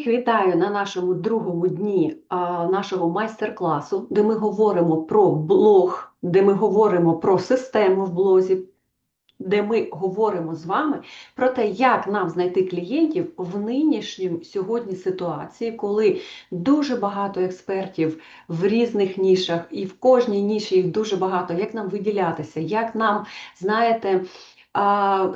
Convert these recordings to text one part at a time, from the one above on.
Всіх вітаю на нашому другому дні а, нашого майстер-класу, де ми говоримо про блог, де ми говоримо про систему в блозі, де ми говоримо з вами про те, як нам знайти клієнтів в нинішній сьогодні ситуації, коли дуже багато експертів в різних нішах, і в кожній ніші їх дуже багато, як нам виділятися, як нам, знаєте,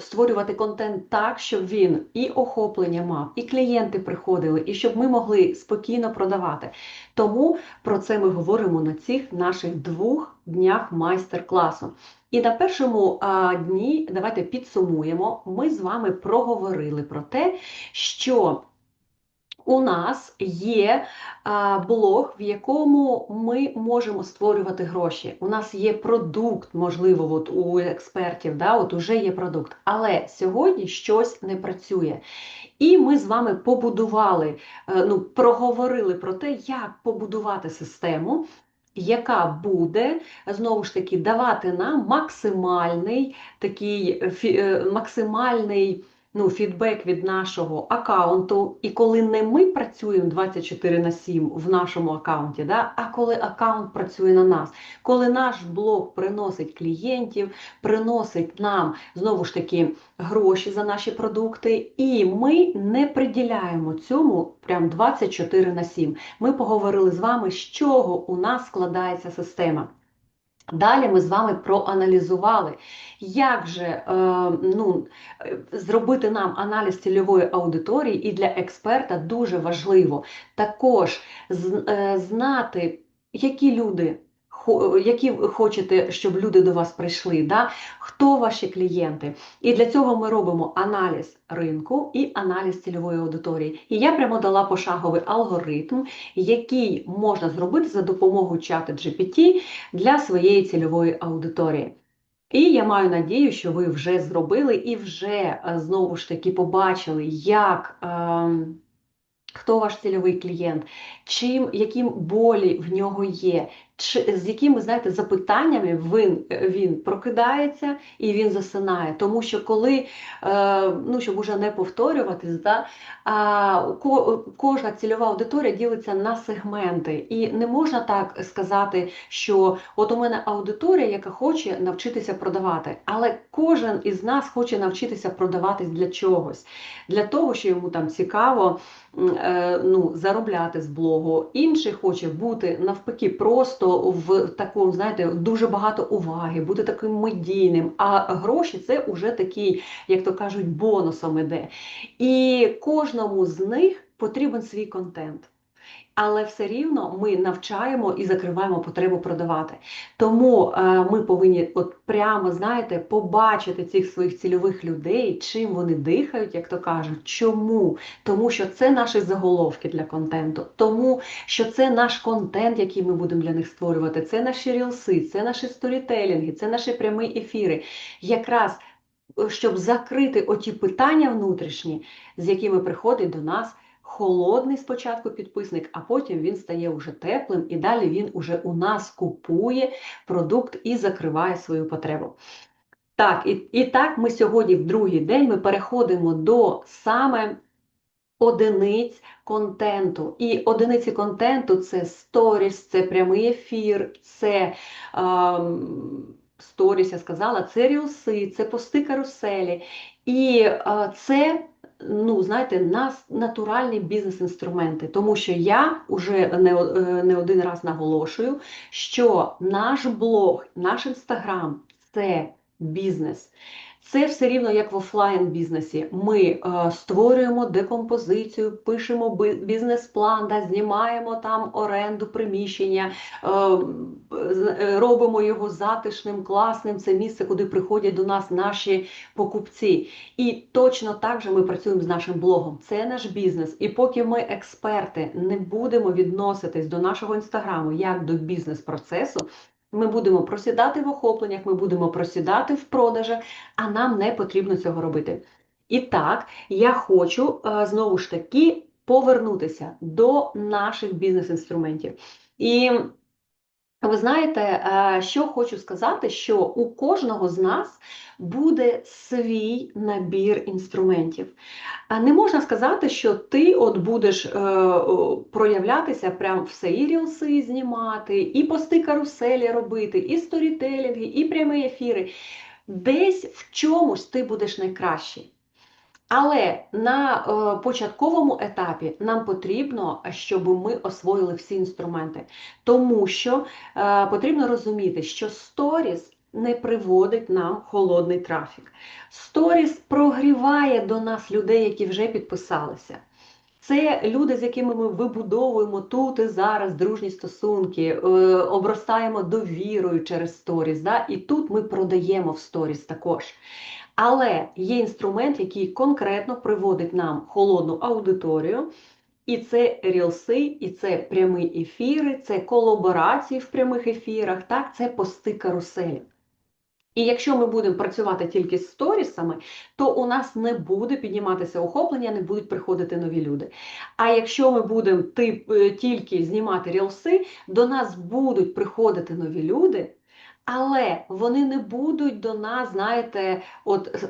створювати контент так, щоб він і охоплення мав, і клієнти приходили, і щоб ми могли спокійно продавати. Тому про це ми говоримо на цих наших двох днях майстер-класу. І на першому дні давайте підсумуємо. Ми з вами проговорили про те, що у нас є а, блог, в якому ми можемо створювати гроші. У нас є продукт, можливо, от у експертів, да, от уже є продукт. Але сьогодні щось не працює. І ми з вами побудували, е, ну, проговорили про те, як побудувати систему. Яка буде знову ж таки давати нам максимальний такий е, максимальний ну, фідбек від нашого аккаунту, і коли не ми працюємо 24 на 7 в нашому аккаунті, да, а коли аккаунт працює на нас, коли наш блог приносить клієнтів, приносить нам знову ж таки гроші за наші продукти, і ми не приділяємо цьому прям 24 на 7. Ми поговорили з вами, з чого у нас складається система. Далі ми з вами проаналізували, як же е, ну, зробити нам аналіз цільової аудиторії, і для експерта дуже важливо також е, знати, які люди, які ви хочете, щоб люди до вас прийшли, да? хто ваші клієнти. І для цього ми робимо аналіз ринку і аналіз цільової аудиторії. І я прямо дала пошаговий алгоритм, який можна зробити за допомогою чата GPT для своєї цільової аудиторії. І я маю надію, що ви вже зробили і вже е, знову ж таки побачили, як. ем, Хто ваш цільовий клієнт, чим, яким болі в нього є, з якими, знаєте, запитаннями він, він прокидається і він засинає. Тому що коли, е, ну, щоб уже не повторюватись, да, кожна цільова аудиторія ділиться на сегменти. І не можна так сказати, що от у мене аудиторія, яка хоче навчитися продавати, але кожен із нас хоче навчитися продаватись для чогось, для того, що йому там цікаво е, ну, заробляти з блогу. Інший хоче бути навпаки просто в такому, знаєте, дуже багато уваги, бути таким медійним. А гроші це вже такий, як то кажуть, бонусом іде. І кожному з них потрібен свій контент. Але все рівно ми навчаємо і закриваємо потребу продавати. Тому е, ми повинні от прямо, знаєте, побачити цих своїх цільових людей, чим вони дихають, як то кажуть. Чому? Тому що це наші заголовки для контенту, тому що це наш контент, який ми будемо для них створювати, це наші рілси, це наші сторітелінги, це наші прямі ефіри. Якраз е, щоб закрити оті питання внутрішні, з якими приходить до нас холодний спочатку підписник, а потім він стає уже теплим, і далі він уже у нас купує продукт і закриває свою потребу. Так, і, і так ми сьогодні, в другий день, ми переходимо до саме одиниць контенту. І одиниці контенту це сторіс, це прямий ефір, це ем, сторіс, я сказала, це рілси, це пости каруселі. І е, це ну, знаєте, нас натуральні бізнес-інструменти, тому що я вже не, е, не один раз наголошую, що наш блог, наш інстаграм це бізнес. Це все рівно як в офлайн бізнесі. Ми е, створюємо декомпозицію, пишемо бізнес-план, да, знімаємо там оренду приміщення, е, е, робимо його затишним, класним. Це місце, куди приходять до нас наші покупці. І точно так же ми працюємо з нашим блогом. Це наш бізнес. І поки ми, експерти, не будемо відноситись до нашого інстаграму як до бізнес-процесу. Ми будемо просідати в охопленнях, ми будемо просідати в продажах, а нам не потрібно цього робити. І так, я хочу е, знову ж таки повернутися до наших бізнес-інструментів. І Ви знаєте, е, що хочу сказати, що у кожного з нас буде свій набір інструментів. Не можна сказати, що ти от будеш е, проявлятися, прям все і рілси знімати, і пости каруселі робити, і сторітелінги, і прямі ефіри. Десь в чомусь ти будеш найкращий. Але на е, початковому етапі нам потрібно, щоб ми освоїли всі інструменти, тому що е, потрібно розуміти, що сторіс не приводить нам холодний трафік. Сторіс прогріває до нас людей, які вже підписалися. Це люди, з якими ми вибудовуємо тут і зараз дружні стосунки, е, обростаємо довірою через сторіс. Да? І тут ми продаємо в сторіс також. Але є інструмент, який конкретно приводить нам холодну аудиторію. І це рілси, і це прямі ефіри, це колаборації в прямих ефірах, так, це пости каруселі. І якщо ми будемо працювати тільки з сторісами, то у нас не буде підніматися охоплення, не будуть приходити нові люди. А якщо ми будемо е, тільки знімати рілси, до нас будуть приходити нові люди. Але вони не будуть до нас, знаєте, от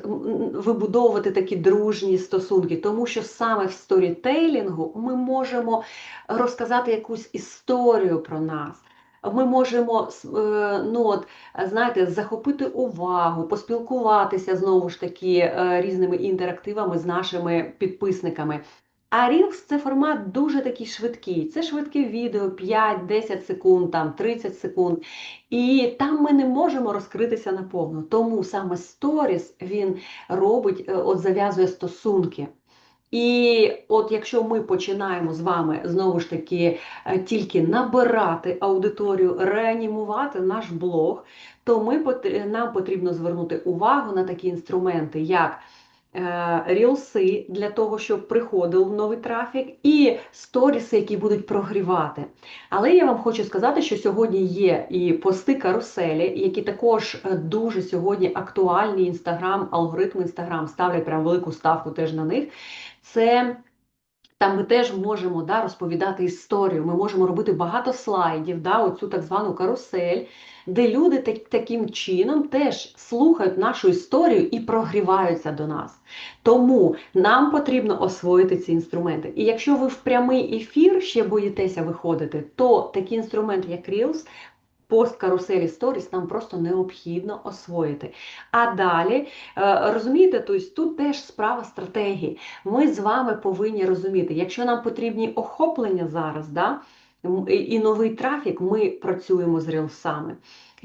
вибудовувати такі дружні стосунки, тому що саме в сторітейлінгу ми можемо розказати якусь історію про нас. Ми можемо е, ну от, знаєте, захопити увагу, поспілкуватися знову ж таки е, різними інтерактивами з нашими підписниками. А Reels – це формат дуже такий швидкий. Це швидке відео 5-10 секунд, там 30 секунд. І там ми не можемо розкритися наповну. Тому саме Stories він робить, е, от зав'язує стосунки. І от якщо ми починаємо з вами знову ж таки е, тільки набирати аудиторію, реанімувати наш блог, то ми, нам потрібно звернути увагу на такі інструменти, як рілси для того, щоб приходив новий трафік, і сторіси, які будуть прогрівати. Але я вам хочу сказати, що сьогодні є і пости каруселі, які також е, дуже сьогодні актуальні. Інстаграм, алгоритми інстаграм ставлять прям велику ставку теж на них. Це там ми теж можемо да, розповідати історію, ми можемо робити багато слайдів, да, оцю так звану карусель, де люди так, таким чином теж слухають нашу історію і прогріваються до нас. Тому нам потрібно освоїти ці інструменти. І якщо ви в прямий ефір ще боїтеся виходити, то такий інструмент, як Reels, пост каруселі сторіс нам просто необхідно освоїти. А далі, е, розумієте, тобто тут теж справа стратегії. Ми з вами повинні розуміти, якщо нам потрібні охоплення зараз, да, і новий трафік, ми працюємо з рілсами.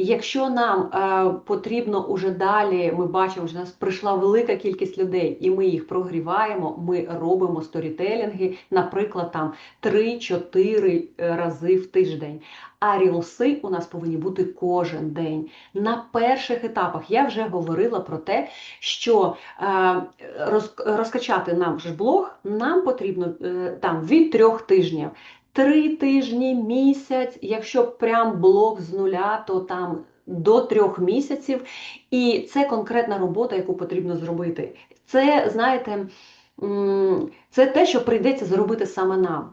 Якщо нам е, потрібно уже далі, ми бачимо, що у нас прийшла велика кількість людей, і ми їх прогріваємо, ми робимо сторітелінги, наприклад, там 3-4 е, рази в тиждень. А рілси у нас повинні бути кожен день. На перших етапах я вже говорила про те, що е, роз, розкачати нам ж блог нам потрібно е, там від трьох тижнів три тижні, місяць, якщо прям блок з нуля, то там до трьох місяців. І це конкретна робота, яку потрібно зробити. Це, знаєте, це те, що прийдеться зробити саме нам.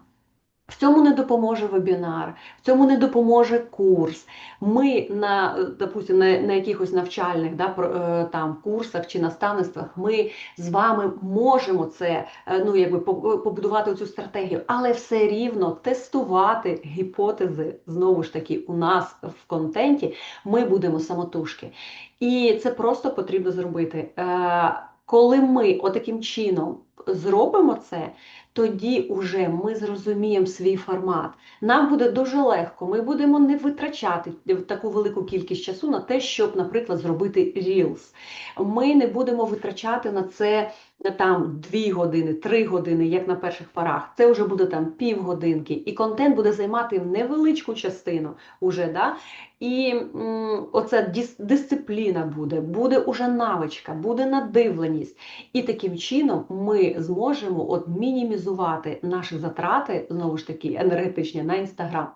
В цьому не допоможе вебінар, в цьому не допоможе курс. Ми на допустим, на, на якихось навчальних да, е, там, курсах чи наставництвах ми з вами можемо це е, ну, якби, побудувати цю стратегію, але все рівно тестувати гіпотези знову ж таки у нас в контенті ми будемо самотужки. І це просто потрібно зробити. Е, коли ми отаким чином зробимо це, тоді уже ми зрозуміємо свій формат. Нам буде дуже легко, ми будемо не витрачати таку велику кількість часу на те, щоб, наприклад, зробити Reels. Ми не будемо витрачати на це там 2 години, 3 години, як на перших парах. Це вже буде там півгодинки, і контент буде займати невеличку частину. уже, да? І м, оця дис дисципліна буде, буде уже навичка, буде надивленість. І таким чином ми зможемо от мінімізувати наші затрати, знову ж таки, енергетичні на інстаграм.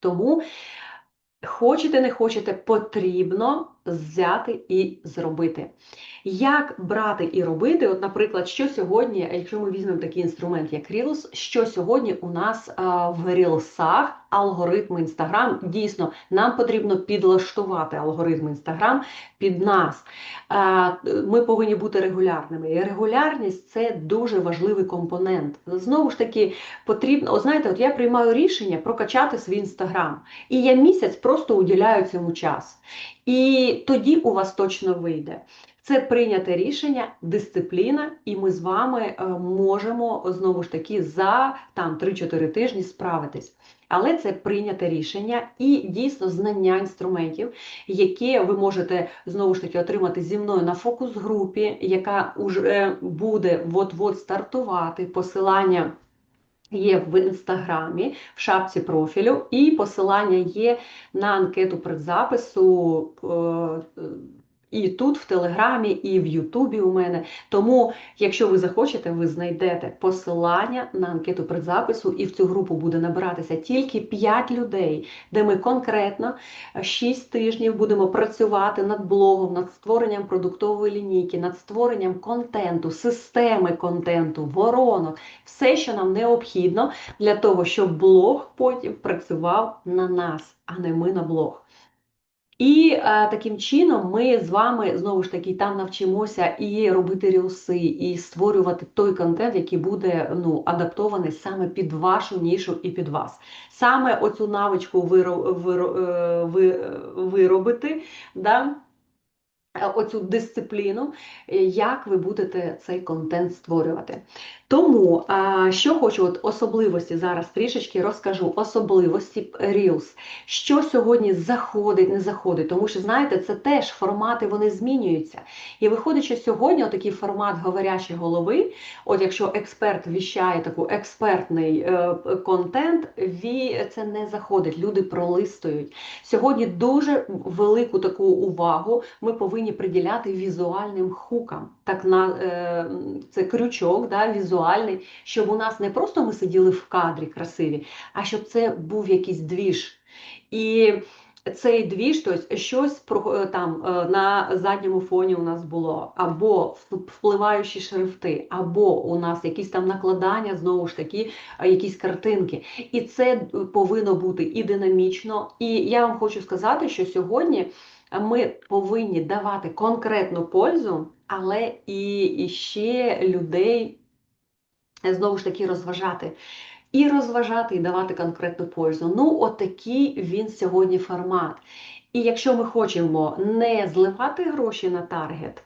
Тому, хочете, не хочете, потрібно взяти і зробити. Як брати і робити? От, наприклад, що сьогодні, якщо ми візьмемо такий інструмент, як Reels, що сьогодні у нас а, в Reelsах алгоритм Instagram, дійсно, нам потрібно підлаштувати алгоритм Instagram під нас. А, ми повинні бути регулярними. І регулярність це дуже важливий компонент. Знову ж таки, потрібно, о, знаєте, от я приймаю рішення прокачати свій інстаграм, і я місяць просто уділяю цьому час. І тоді у вас точно вийде. Це прийняте рішення, дисципліна, і ми з вами е, можемо знову ж таки за там 3-4 тижні справитись. Але це прийняте рішення і дійсно знання інструментів, які ви можете знову ж таки отримати зі мною на фокус-групі, яка вже буде от-от стартувати посилання. Є в інстаграмі, в шапці профілю, і посилання є на анкету предзапису. І тут, в Телеграмі, і в Ютубі у мене. Тому, якщо ви захочете, ви знайдете посилання на анкету предзапису, і в цю групу буде набиратися тільки 5 людей, де ми конкретно 6 тижнів будемо працювати над блогом, над створенням продуктової лінійки, над створенням контенту, системи контенту, воронок, все, що нам необхідно для того, щоб блог потім працював на нас, а не ми на блог. І а, е, таким чином ми з вами знову ж таки там навчимося і робити рілси, і створювати той контент, який буде ну, адаптований саме під вашу нішу і під вас. Саме оцю навичку виро, виро, е, ви, виробити. Да? Е, оцю дисципліну, як ви будете цей контент створювати. Тому, що хочу, от особливості зараз трішечки розкажу, особливості Reels, що сьогодні заходить, не заходить. Тому що, знаєте, це теж формати вони змінюються. І виходить, що сьогодні такий формат говорячої голови, от якщо експерт віщає таку експертний е, контент, це не заходить, люди пролистують. Сьогодні дуже велику таку увагу ми повинні приділяти візуальним хукам. Так на е, Це крючок, да, візуальний щоб у нас не просто ми сиділи в кадрі красиві, а щоб це був якийсь двіж. І цей двіж, тобто щось е, там е, на задньому фоні у нас було, або впливаючі шрифти, або у нас якісь там накладання, знову ж таки, якісь картинки. І це повинно бути і динамічно. І я вам хочу сказати, що сьогодні ми повинні давати конкретну пользу, але і ще людей знову ж таки розважати. І розважати, і давати конкретну пользу. Ну, отакий він сьогодні формат. І якщо ми хочемо не зливати гроші на таргет,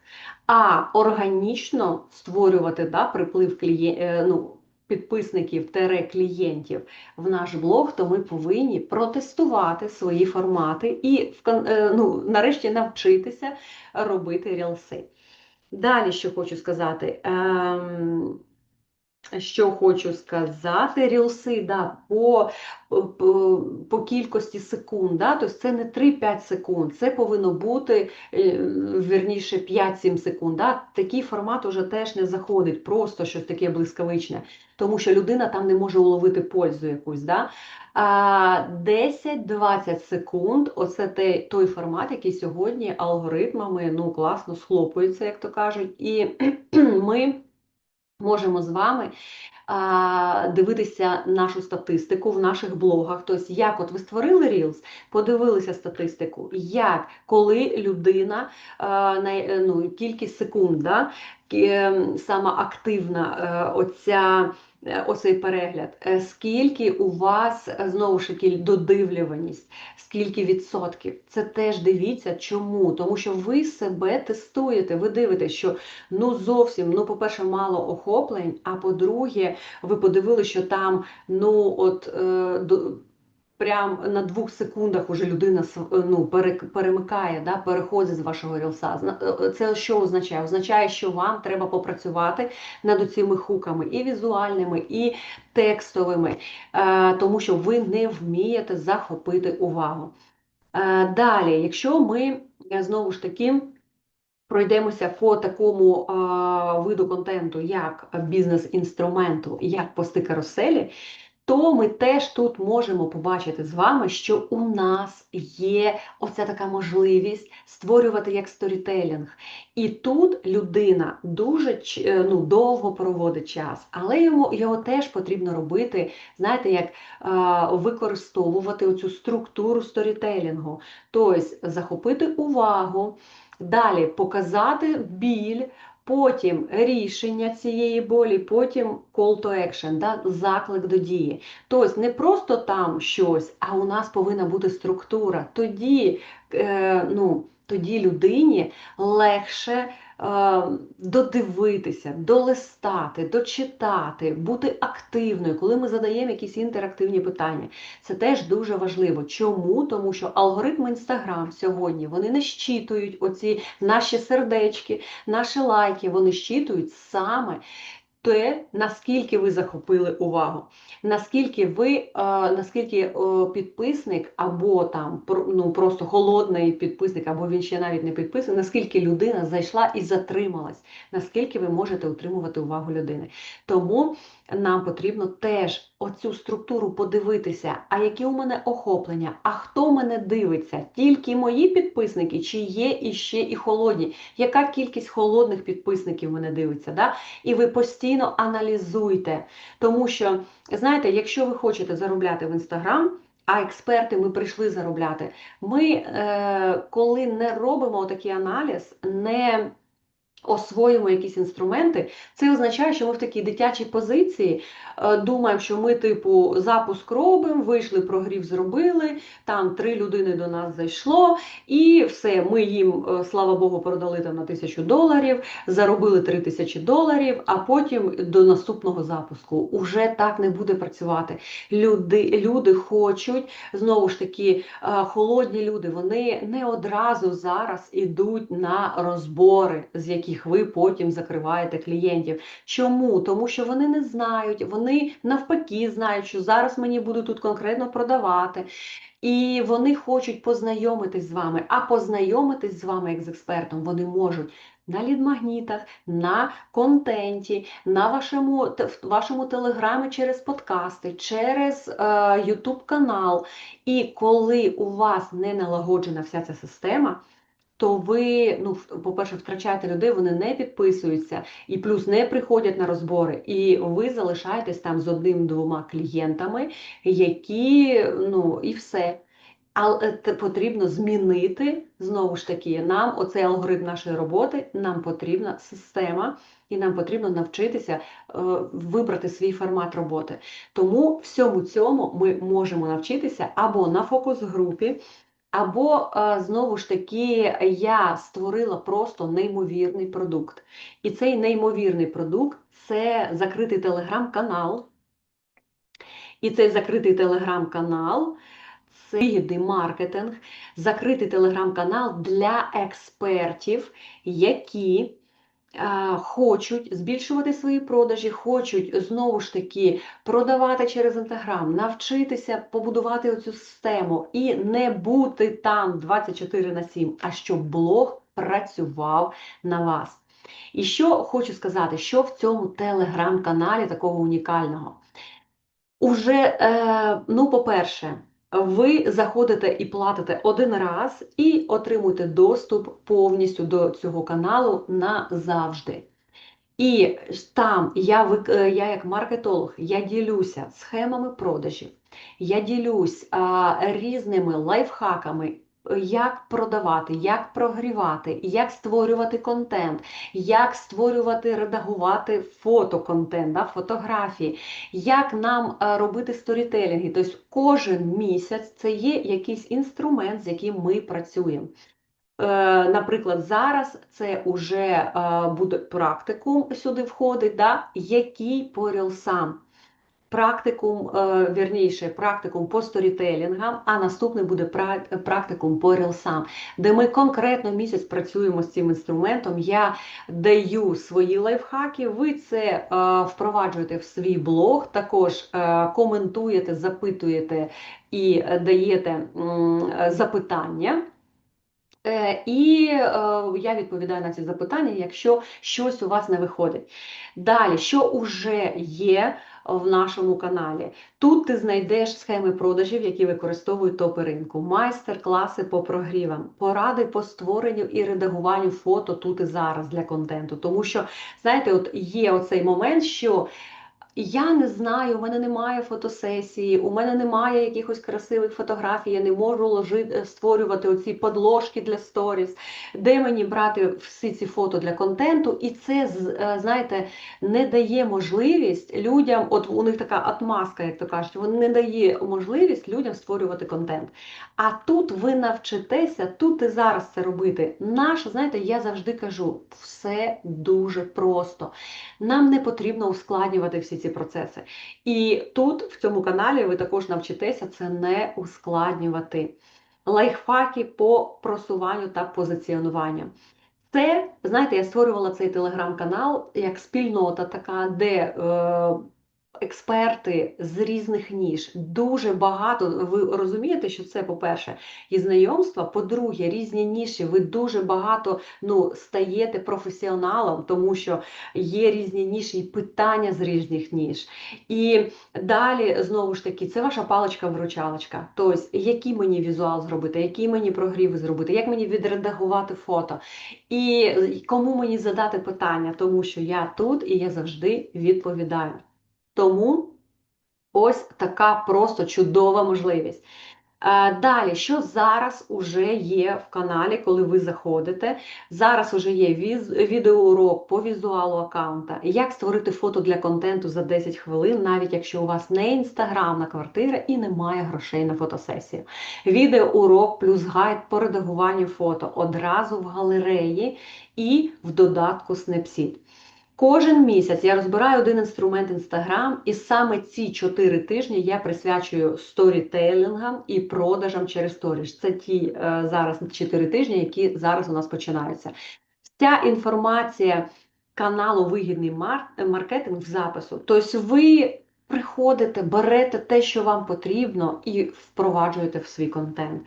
а органічно створювати да, приплив клієн... Е, ну, підписників клієнтів в наш блог, то ми повинні протестувати свої формати і е, ну, нарешті навчитися робити рілси. Далі, що хочу сказати. Ем... Що хочу сказати, рілси да, по по, по кількості секунд. Да? Тобто це не 3-5 секунд, це повинно бути е, вірніше 5-7 секунд. Да? Такий формат уже теж не заходить, просто щось таке блискавичне, тому що людина там не може уловити пользу якусь. Да? А 10-20 секунд оце той, той формат, який сьогодні алгоритмами ну, класно схлопується, як то кажуть, і ми можемо з вами а, дивитися нашу статистику в наших блогах. Тобто, як от ви створили Reels, подивилися статистику, як коли людина а, на, ну, кількість секунд, да, ем, сама активна е, оця. Е, оцей перегляд, е, скільки у вас знову ж таки додивлюваність, скільки відсотків. Це теж дивіться, чому? Тому що ви себе тестуєте, ви дивитесь, що ну зовсім, ну, по-перше, мало охоплень, а по-друге, ви подивилися, що там ну от. Е, Прям на двох секундах уже людина ну, перемикає, да, переходить з вашого рілса. Е, це що означає? Означає, що вам треба попрацювати над цими хуками і візуальними, і текстовими, е, тому що ви не вмієте захопити увагу. Е, далі, якщо ми знову ж таки пройдемося по такому виду контенту, як бізнес-інструменту, як пости каруселі, то ми теж тут можемо побачити з вами, що у нас є оця така можливість створювати як сторітелінг. І тут людина дуже е, ну, довго проводить час, але йому його теж потрібно робити, знаєте, як використовувати оцю структуру сторітелінгу, тобто захопити увагу, далі показати біль потім рішення цієї болі, потім call to action, да, заклик до дії. Тобто не просто там щось, а у нас повинна бути структура. Тоді, е, ну, тоді людині легше. Е, додивитися, долистати, дочитати, бути активною, коли ми задаємо якісь інтерактивні питання. Це теж дуже важливо. Чому? Тому що алгоритм Інстаграм сьогодні вони не щитують оці наші сердечки, наші лайки, вони щитують саме те, наскільки ви захопили увагу, наскільки ви, е, наскільки е, підписник, або там ну, просто холодний підписник, або він ще навіть не підписаний, наскільки людина зайшла і затрималась, наскільки ви можете утримувати увагу людини. Тому нам потрібно теж оцю структуру подивитися, а які у мене охоплення, а хто мене дивиться, тільки мої підписники, чи є іще і холодні, яка кількість холодних підписників мене дивиться? Да? І ви постійно аналізуйте. Тому що, знаєте, якщо ви хочете заробляти в Інстаграм, а експерти ми прийшли заробляти, ми, е, коли не робимо такий аналіз, не освоїмо якісь інструменти, це означає, що ми в такій дитячій позиції е, думаємо, що ми, типу, запуск робимо, вийшли, прогрів, зробили, там три людини до нас зайшло, і все, ми їм, е, слава Богу, продали там на тисячу доларів, заробили три тисячі доларів, а потім до наступного запуску. Уже так не буде працювати. Люди, Люди хочуть, знову ж таки, е, холодні люди, вони не одразу зараз ідуть на розбори, з яких яких ви потім закриваєте клієнтів. Чому? Тому що вони не знають, вони навпаки знають, що зараз мені будуть тут конкретно продавати. І вони хочуть познайомитись з вами, а познайомитись з вами як з експертом вони можуть на лідмагнітах, на контенті, на вашому вашому телеграмі через подкасти, через е, YouTube канал. І коли у вас не налагоджена вся ця система, то ви, ну, по-перше, втрачаєте людей, вони не підписуються і плюс не приходять на розбори. І ви залишаєтесь там з одним-двома клієнтами, які, ну, і все. Але потрібно змінити знову ж таки нам оцей алгоритм нашої роботи, нам потрібна система, і нам потрібно навчитися е, вибрати свій формат роботи. Тому всьому цьому ми можемо навчитися або на фокус-групі, або, е, знову ж таки, я створила просто неймовірний продукт. І цей неймовірний продукт це закритий телеграм-канал. І цей закритий телеграм-канал це вигідний маркетинг, закритий телеграм-канал для експертів, які хочуть збільшувати свої продажі, хочуть знову ж таки продавати через інстаграм, навчитися побудувати оцю систему і не бути там 24 на 7, а щоб блог працював на вас. І що хочу сказати, що в цьому телеграм-каналі такого унікального? Уже, е, ну, по-перше, ви заходите і платите один раз, і отримуєте доступ повністю до цього каналу назавжди. І там я, е, я як маркетолог, я ділюся схемами продажів, я ділюсь а, різними лайфхаками як продавати, як прогрівати, як створювати контент, як створювати, редагувати фотоконтент, да, фотографії, як нам е, робити сторітелінги. Тобто кожен місяць це є якийсь інструмент, з яким ми працюємо. Е, наприклад, зараз це вже е, буде практикум сюди входить, да, який по рілсам практикум, е, вірніше, практикум по сторітелінгам, а наступний буде практикум по рілсам, де ми конкретно місяць працюємо з цим інструментом. Я даю свої лайфхаки, ви це е, впроваджуєте в свій блог, також е, коментуєте, запитуєте і даєте запитання. І я відповідаю на ці запитання, якщо щось у вас не виходить. Далі, що вже є в нашому каналі. Тут ти знайдеш схеми продажів, які використовують топи ринку, майстер-класи по прогрівам, поради по створенню і редагуванню фото тут і зараз для контенту. Тому що, знаєте, от є оцей момент, що я не знаю, у мене немає фотосесії, у мене немає якихось красивих фотографій, я не можу ложити, створювати оці подложки для сторіс, де мені брати всі ці фото для контенту, і це, е, знаєте, не дає можливість людям, от у них така отмазка, як то кажуть, вони не дає можливість людям створювати контент. А тут ви навчитеся, тут і зараз це робити. Наш, знаєте, я завжди кажу, все дуже просто. Нам не потрібно ускладнювати всі ці процеси. І тут, в цьому каналі, ви також навчитеся це не ускладнювати. Лайфхаки по просуванню та позиціонуванню. Це, знаєте, я створювала цей телеграм-канал як спільнота така, де е, експерти з різних ніж. Дуже багато. Ви розумієте, що це, по-перше, і знайомства, по-друге, різні ніші. Ви дуже багато ну, стаєте професіоналом, тому що є різні ніші і питання з різних ніж. І далі, знову ж таки, це ваша паличка-вручалочка. Тобто, який мені візуал зробити, який мені прогрів зробити, як мені відредагувати фото. І кому мені задати питання, тому що я тут і я завжди відповідаю. Тому ось така просто чудова можливість. Е, Далі, що зараз уже є в каналі, коли ви заходите? Зараз уже є відеоурок по візуалу аккаунта, як створити фото для контенту за 10 хвилин, навіть якщо у вас не інстаграмна квартира і немає грошей на фотосесію. Відеоурок плюс гайд по редагуванню фото одразу в галереї і в додатку Snapseed. Кожен місяць я розбираю один інструмент Instagram, і саме ці 4 тижні я присвячую сторітейлінгам і продажам через сторіж. Це ті е, зараз 4 тижні, які зараз у нас починаються. Вся інформація каналу Вигідний мар- маркетинг в запису. Тобто ви приходите, берете те, що вам потрібно, і впроваджуєте в свій контент.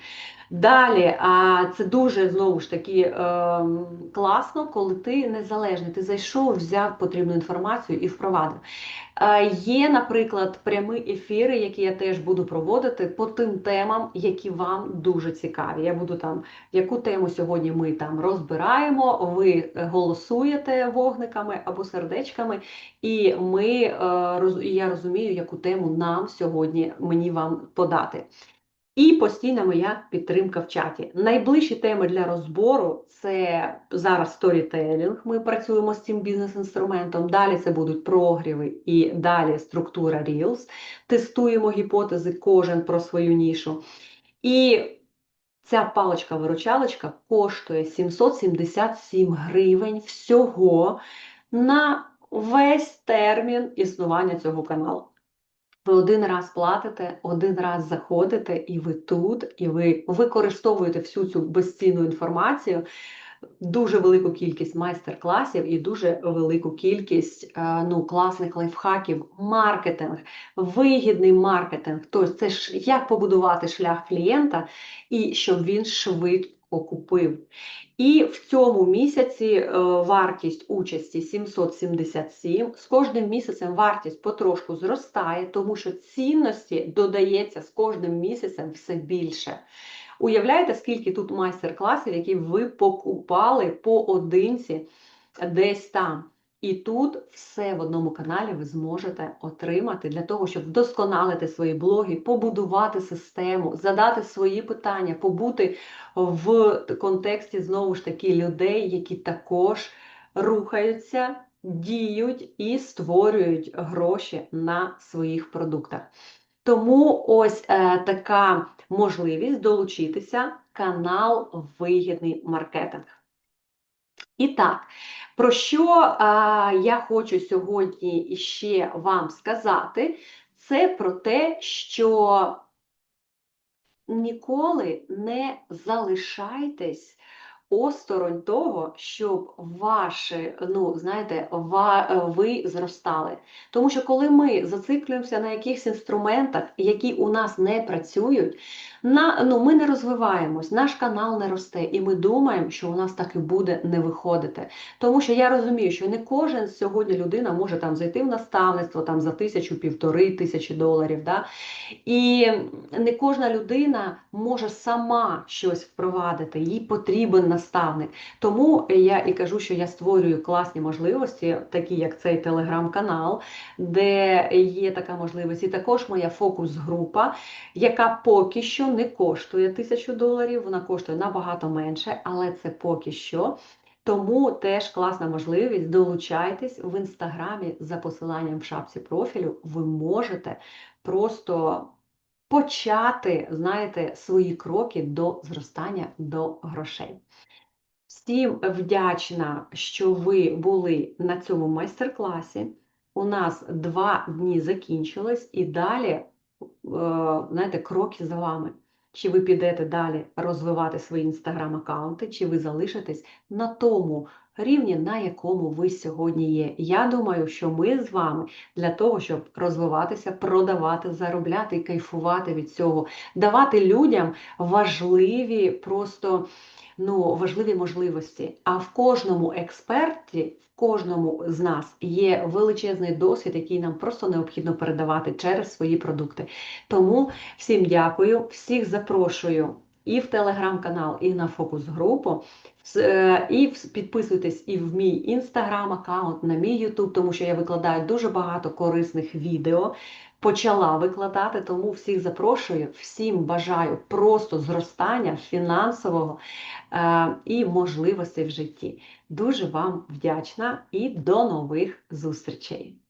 Далі, а це дуже знову ж таки ем, класно, коли ти незалежний. Ти зайшов, взяв потрібну інформацію і впровадив. Е, Є, наприклад, прямі ефіри, які я теж буду проводити по тим темам, які вам дуже цікаві. Я буду там, яку тему сьогодні ми там розбираємо. Ви голосуєте вогниками або сердечками, і ми е, я розумію, яку тему нам сьогодні мені вам подати. І постійна моя підтримка в чаті. Найближчі теми для розбору це зараз сторітелінг. Ми працюємо з цим бізнес-інструментом. Далі це будуть прогріви і далі структура Reels. Тестуємо гіпотези кожен про свою нішу. І ця паличка-виручалочка коштує 777 гривень всього на весь термін існування цього каналу. Ви один раз платите, один раз заходите, і ви тут, і ви використовуєте всю цю безцінну інформацію, дуже велику кількість майстер-класів і дуже велику кількість е, ну, класних лайфхаків, маркетинг, вигідний маркетинг. Тобто це ж як побудувати шлях клієнта і щоб він швидко купив. І в цьому місяці е, вартість участі 777. З кожним місяцем вартість потрошку зростає, тому що цінності додається з кожним місяцем все більше. Уявляєте, скільки тут майстер-класів, які ви покупали поодинці десь там. І тут все в одному каналі ви зможете отримати для того, щоб вдосконалити свої блоги, побудувати систему, задати свої питання, побути в контексті знову ж таки людей, які також рухаються, діють і створюють гроші на своїх продуктах. Тому ось е, така можливість долучитися канал Вигідний маркетинг. І так, про що я хочу сьогодні ще вам сказати, це про те, що ніколи не залишайтесь осторонь того, щоб ваші, ну, знаєте, ва, е, ви зростали. Тому що коли ми зациклюємося на якихось інструментах, які у нас не працюють, на, ну, ми не розвиваємось, наш канал не росте, і ми думаємо, що у нас так і буде не виходити. Тому що я розумію, що не кожен сьогодні людина може там зайти в наставництво там за тисячу, півтори тисячі доларів. Да? І не кожна людина може сама щось впровадити, їй потрібен наставник. Тому я і кажу, що я створюю класні можливості, такі як цей телеграм-канал, де є така можливість. І також моя фокус-група, яка поки що не коштує тисячу доларів, вона коштує набагато менше, але це поки що. Тому теж класна можливість долучайтесь в інстаграмі за посиланням в шапці профілю. Ви можете просто почати, знаєте, свої кроки до зростання до грошей. Всім вдячна, що ви були на цьому майстер-класі. У нас два дні закінчилось, і далі, е, знаєте, кроки за вами. Чи ви підете далі розвивати свої інстаграм-аккаунти, чи ви залишитесь на тому рівні, на якому ви сьогодні є. Я думаю, що ми з вами для того, щоб розвиватися, продавати, заробляти і кайфувати від цього, давати людям важливі просто ну, важливі можливості. А в кожному експерті, в кожному з нас є величезний досвід, який нам просто необхідно передавати через свої продукти. Тому всім дякую, всіх запрошую і в телеграм-канал, і на фокус-групу. Е, і підписуйтесь і в мій інстаграм-аккаунт, на мій Ютуб, тому що я викладаю дуже багато корисних відео. Почала викладати, тому всіх запрошую, всім бажаю просто зростання фінансового е, і можливостей в житті. Дуже вам вдячна і до нових зустрічей!